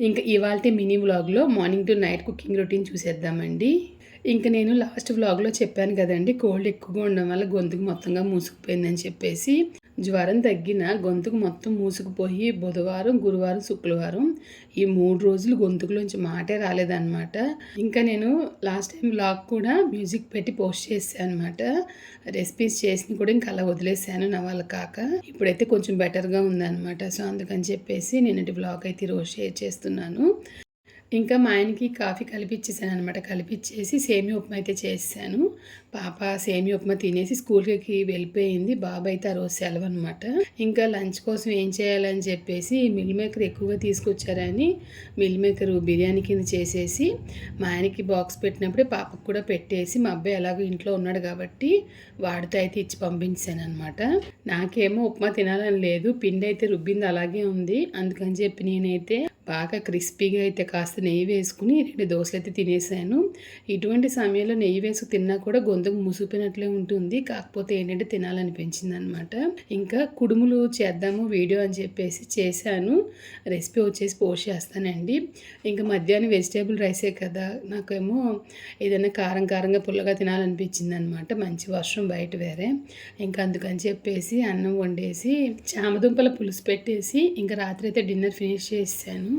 ఇంకా ఇవాళ మినీ వ్లాగ్లో morning to night cooking routine చూసేద్దామండి. ఇంకా నేను లాస్ట్ వ్లాగ్లో చెప్పాను కదండి కోల్డ్ ఎక్కువగా ఉండడం వల్ల గొంతుకు మొత్తంగా మూసుకుపోయిందని చెప్పేసి జ్వరం తగ్గిన గొంతుకు మొత్తం మూసుకుపోయి బుధవారం గురువారం శుక్రవారం ఈ మూడు రోజులు గొంతుకులోంచి మాటే రాలేదన్నమాట. ఇంకా నేను లాస్ట్ టైం బ్లాగ్ కూడా మ్యూజిక్ పెట్టి పోస్ట్ చేశాను అనమాట రెసిపీస్ చేసి కూడా ఇంకా అలా వదిలేసాను నా వాళ్ళ కాక. ఇప్పుడైతే కొంచెం బెటర్గా ఉందన్నమాట. సో అందుకని చెప్పేసి నేను బ్లాగ్ అయితే ఈరోజు షేర్ చేస్తున్నాను. ఇంకా మా ఆయనకి కాఫీ కలిపిచ్చేసాను అనమాట కలిపిచ్చేసి సేమి ఉప్మా అయితే చేసాను. పాప సేమి ఉప్మా తినేసి స్కూల్కి వెళ్ళిపోయింది. బాబు అయితే ఆ రోజు సెలవు అనమాట ఇంకా లంచ్ కోసం ఏం చేయాలని చెప్పేసి మిల్ మేకర్ ఎక్కువగా తీసుకొచ్చారని మిల్ మేకర్ బిర్యానీ కింద చేసేసి మా ఆయనకి బాక్స్ పెట్టినప్పుడే పాపకు కూడా పెట్టేసి మా అబ్బాయి ఎలాగో ఇంట్లో ఉన్నాడు కాబట్టి వాడితో అయితే ఇచ్చి పంపించాను అనమాట నాకేమో ఉప్మా తినాలని లేదు. పిండి అయితే రుబ్బింది అలాగే ఉంది. అందుకని చెప్పి నేనైతే బాగా క్రిస్పీగా అయితే కాస్త నెయ్యి వేసుకుని రెండు దోశలు అయితే తినేసాను. ఇటువంటి సమయంలో నెయ్యి వేసుకు తిన్నా కూడా గొంతుకు ముసిపోయినట్లే ఉంటుంది. కాకపోతే ఏంటంటే తినాలనిపించింది అనమాట ఇంకా కుడుములు చేద్దాము వీడియో అని చెప్పేసి చేశాను. రెసిపీ వచ్చేసి పోస్ట్ చేస్తానండి. ఇంకా మధ్యాహ్నం వెజిటేబుల్ రైసే కదా. నాకేమో ఏదైనా కారం కారంగా పుల్లగా తినాలనిపించింది అనమాట మంచి వర్షం బయట వేరే. ఇంకా అందుకని చెప్పేసి అన్నం వండేసి చామదుంపల పులుసు పెట్టేసి ఇంకా రాత్రి అయితే డిన్నర్ ఫినిష్ చేసాను